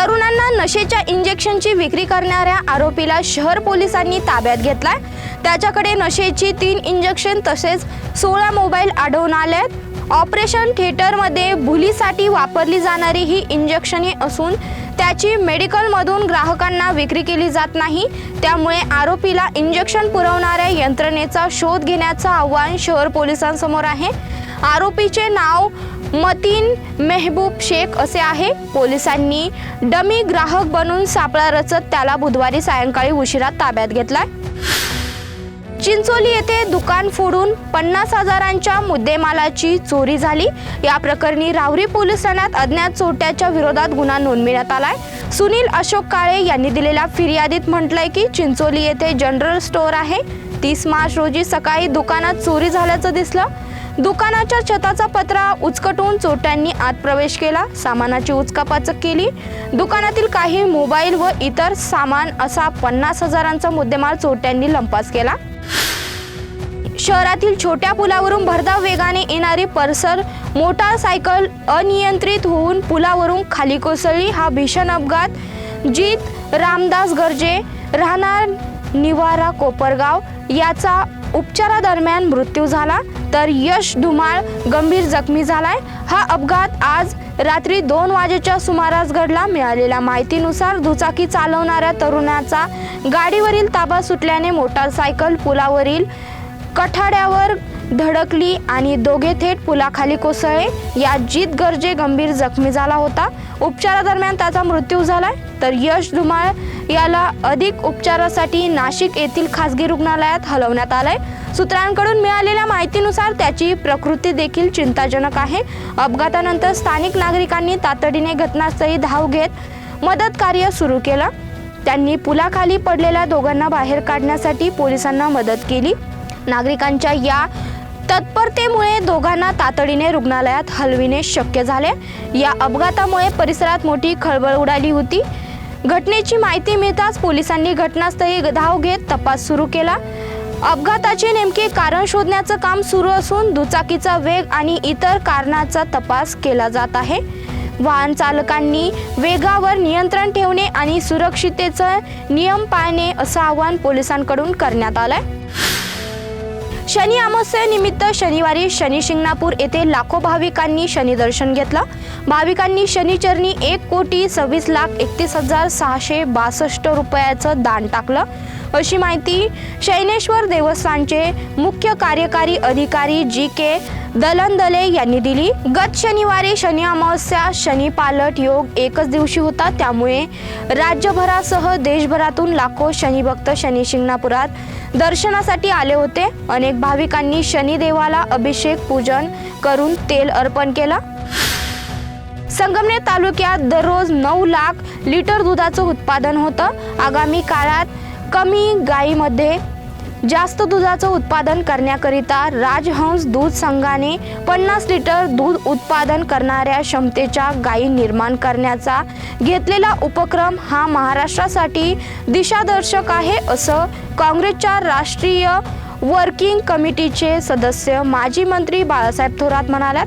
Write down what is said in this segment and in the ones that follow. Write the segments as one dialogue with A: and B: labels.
A: तरुणांना नशेच्या इंजेक्शनची विक्री करणाऱ्या आरोपीला शहर पोलिसांनी ताब्यात घेतलाय. त्याच्याकडे नशेची तीन इंजेक्शन तसेच सोळा मोबाईल आढळून आलेत. ऑपरेशन थिएटरमध्ये भुलीसाठी वापरली जाणारी ही इंजेक्शने असून त्याची मेडिकलमधून ग्राहकांना विक्री केली जात नाही. त्यामुळे आरोपीला इंजेक्शन पुरवणाऱ्या यंत्रणेचा शोध घेण्याचं आव्हान शहर पोलिसांसमोर आहे. आरोपीचे नाव मतीन मेहबूब शेख असे आहे. पोलिसांनी डमी ग्राहक बनून सापळा रचत त्याला बुधवारी सायंकाळी उशिरा ताब्यात घेतलाय. चिंचोली येथे दुकान फोडून पन्नास हजारांच्या मुद्देमालाची चोरी झाली. या प्रकरणी राहुरी पोलीस ठाण्यात अज्ञात चोरट्याच्या विरोधात गुन्हा नोंदविण्यात आलाय. सुनील अशोक काळे यांनी दिलेल्या फिर्यादीत म्हटलंय की चिंचोली येथे जनरल स्टोअर आहे. तीस मार्च रोजी सकाळी दुकानात चोरी झाल्याचं दिसलं. दुकानाच्या छताचा पत्रा उचकटून चोरट्यांनी आत प्रवेश केला. सामानाची उचकापाचक केली. दुकानातील काही मोबाईल व इतर सामान असा पन्नास हजारांचा मुद्देमाल चोरट्यांनी लंपास केला. शहरातील छोट्या पुलावरून भरधाव वेगाने येणारी पर्सर मोटारसायकल अनियंत्रित होऊन पुलावरून खाली कोसळली. हा भीषण अपघात. जीत रामदास गर्जे राहणार निवारा कोपरगाव याचा उपचारादरम्यान मृत्यू झाला. तर यश धुमाळ गंभीर जखमी झालाय. हा अपघात आज रात्री दोन वाजेच्या सुमारास घडला. मिळालेल्या माहितीनुसार दुचाकी चालवणाऱ्या तरुणाचा गाडीवरील ताबा सुटल्याने मोटारसायकल पुलावरील कठाड्यावर धडकली आणि दोघे थेट पुलाखाली कोसळले. यात जीत गरजे गंभीर जखमी झाला होता. उपचारादरम्यान त्याचा मृत्यू झालाय. तर यश धुमाळ याला अधिक उपचारासाठी नाशिक येथील खासगी रुग्णालयात हलवण्यात आलंय. सूत्रांकडून मिळालेल्या माहितीनुसार त्याची प्रकृती देखील चिंताजनक आहे. अपघातानंतर स्थानिक नागरिकांनी तातडीने घटनास्थळी धाव घेत मदत कार्य सुरू केलं. त्यांनी पुलाखाली पडलेल्या दोघांना बाहेर काढण्यासाठी पोलिसांना मदत केली. नागरिकांच्या या तत्परतेमुळे दोघांना तातडीने रुग्णालयात हलविणे शक्य झाले. या अपघातामुळे परिसरात मोठी खळबळ उडाली होती. घटनेची माहिती मिळताच पोलिसांनी घटनास्थळी धाव घेत तपास सुरू केला. अपघाताचे नेमके कारण शोधण्याचं काम सुरू असून दुचाकीचा वेग आणि इतर कारणाचा तपास केला जात आहे. वाहन चालकांनी वेगावर नियंत्रण ठेवणे आणि सुरक्षितेचं नियम पाळणे असं आवाहन पोलिसांकडून करण्यात आलंय. शनी अमावस्येनिमित्त शनिवारी शनी शिंगणापूर येथे लाखो भाविकांनी शनी दर्शन घेतलं. भाविकांनी शनिचरणी एक कोटी सव्वीस लाख एकतीस हजार सहाशे बासष्ट रुपयाचं दान टाकलं. अशी माहिती शैनेश्वर देवस्थानचे मुख्य कार्यकारी अधिकारी जी के दलनदले यांनी दिली. गत शनिवारी शनी अमावस्या शनी पालट योग एकच दिवशी होता त्यामुळे राज्यभरासह देशभरातून लाखो शनिभक्त शनी शिंगणापुरात दर्शनासाठी आले होते. अनेक भाविकांनी शनिदेवाला अभिषेक पूजन करून तेल अर्पण केलं. संगमनेर तालुक्यात दररोज नऊ लाख लिटर दुधाचं उत्पादन होतं. आगामी काळात कमी गायीमध्ये जास्त दुधाचं उत्पादन करण्याकरिता राजहंस दूध संघाने पन्नास लिटर दूध उत्पादन करणाऱ्या क्षमतेच्या गायी निर्माण करण्याचा घेतलेला उपक्रम हा महाराष्ट्रासाठी दिशादर्शक आहे असं काँग्रेसच्या राष्ट्रीय वर्किंग कमिटीचे सदस्य माजी मंत्री बाळासाहेब थोरात म्हणाल्यात.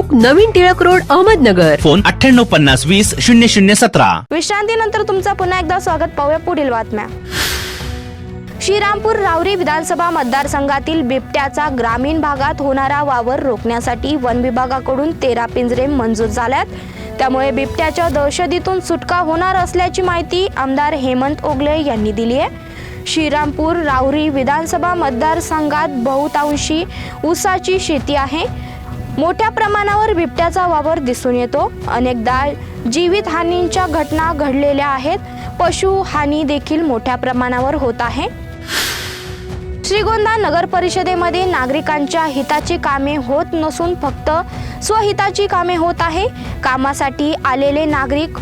B: चौक नवीन टिळक रोड अहमदनगर.
C: फोन अठ्ठ्याण्णव पन्नास वीस शून्य शून्य सतरा.
A: विश्रांतीनंतर तुमचं पुन्हा एकदा स्वागत. पाहूया पुढील बातम्या. श्रीरामपूर रावरी विधानसभा मतदारसंघातील बिबट्याचा ग्रामीण भागात होणारा वावर रोखण्यासाठी वन विभागाकडून तेरा पिंजरे मंजूर झाल्यात. त्यामुळे बिबट्याच्या दहशतीतून सुटका होणार असल्याची माहिती आमदार हेमंत ओगले यांनी दिली आहे. श्रीरामपूर राहुरी विधानसभा मतदारसंघात बहुतांशी ऊसाची शेती आहे. मोठ्या प्रमाणावर बिबट्याचा वावर दिसून येतो. अनेकदा जीवितहानींच्या घटना घडलेल्या आहेत. पशु हानी देखील मोठ्या प्रमाणावर होत आहे. श्रीगोंदा नगर परिषदेमध्ये नागरिकांच्या हिताची कामे होत नसून फक्त स्वहिताची कामे होत आहे. कामासाठी आलेले नागरिक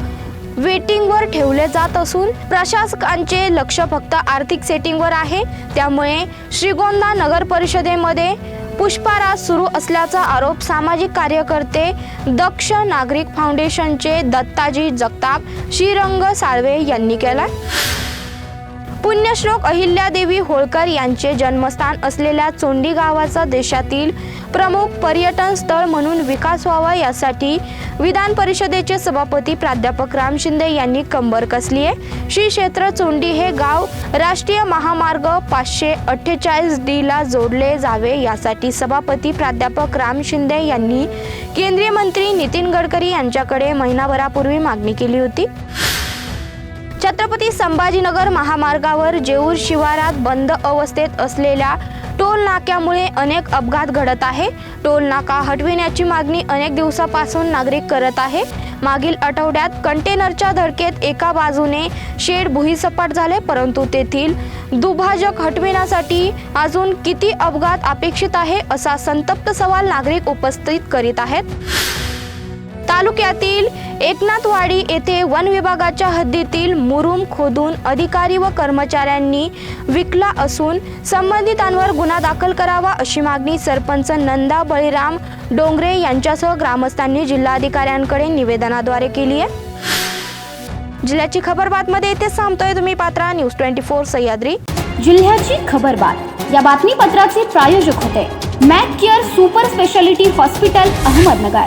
A: वेटिंगवर ठेवले जात असून प्रशासकांचे लक्ष फक्त आर्थिक सेटिंगवर आहे. त्यामुळे श्रीगोंदा नगर परिषदेमध्ये पुष्पाराज सुरू असल्याचा आरोप सामाजिक कार्यकर्ते दक्ष नागरिक फाउंडेशनचे दत्ताजी जगताप श्रीरंग साळवे यांनी केला पुण्यश्लोक अहिल्यादेवी होळकर यांचे जन्मस्थान असलेल्या चोंडी गावाचा देशातील प्रमुख पर्यटन स्थळ म्हणून विकास व्हावा यासाठी विधान परिषदेचे सभापती प्राध्यापक राम शिंदे यांनी कंबर कसली आहे. श्री क्षेत्र चोंडी हे गाव राष्ट्रीय महामार्ग पाचशे अठ्ठेचाळीस डी ला जोडले जावे यासाठी सभापती प्राध्यापक राम शिंदे यांनी केंद्रीय मंत्री नितीन गडकरी यांच्याकडे महिनाभरापूर्वी मागणी केली होती. छत्रपती संभाजीनगर महामार्गावर जेऊर शिवारात बंद अवस्थेत असलेल्या टोल नाक्यामुळे अनेक अपघात घडत आहे. टोल नाका हटविण्याची मागणी अनेक दिवसापासून नागरिक करत आहे. मागील आठवड्यात कंटेनरच्या धडकेत एका बाजूने शेड भुईसपाट झाले परंतु तेथील दुभाजक हटविण्यासाठी अजून किती अपघात अपेक्षित आहे असा संतप्त सवाल नागरिक उपस्थित करीत आहेत. तालुक्यातील एकनाथवाडी येथे वन विभागाच्या हद्दीतील मुरुम खोदून अधिकारी व कर्मचाऱ्यांनी विकला असून संबंधितांवर गुन्हा दाखल करावा अशी मागणी सरपंच नंदा बळीराम डोंगरे यांच्यासह ग्रामस्थांनी जिल्हाधिकाऱ्यांकडे निवेदनाद्वारे केली आहे. जिल्ह्याची खबर बातमध्ये येथे सांगतोय तुम्ही Patra news twenty four Sahyadri.
D: जिल्ह्याची खबरबात या बातमीपत्राचे प्रायोजक होते. Mac care super speciality hospital Ahmednagar.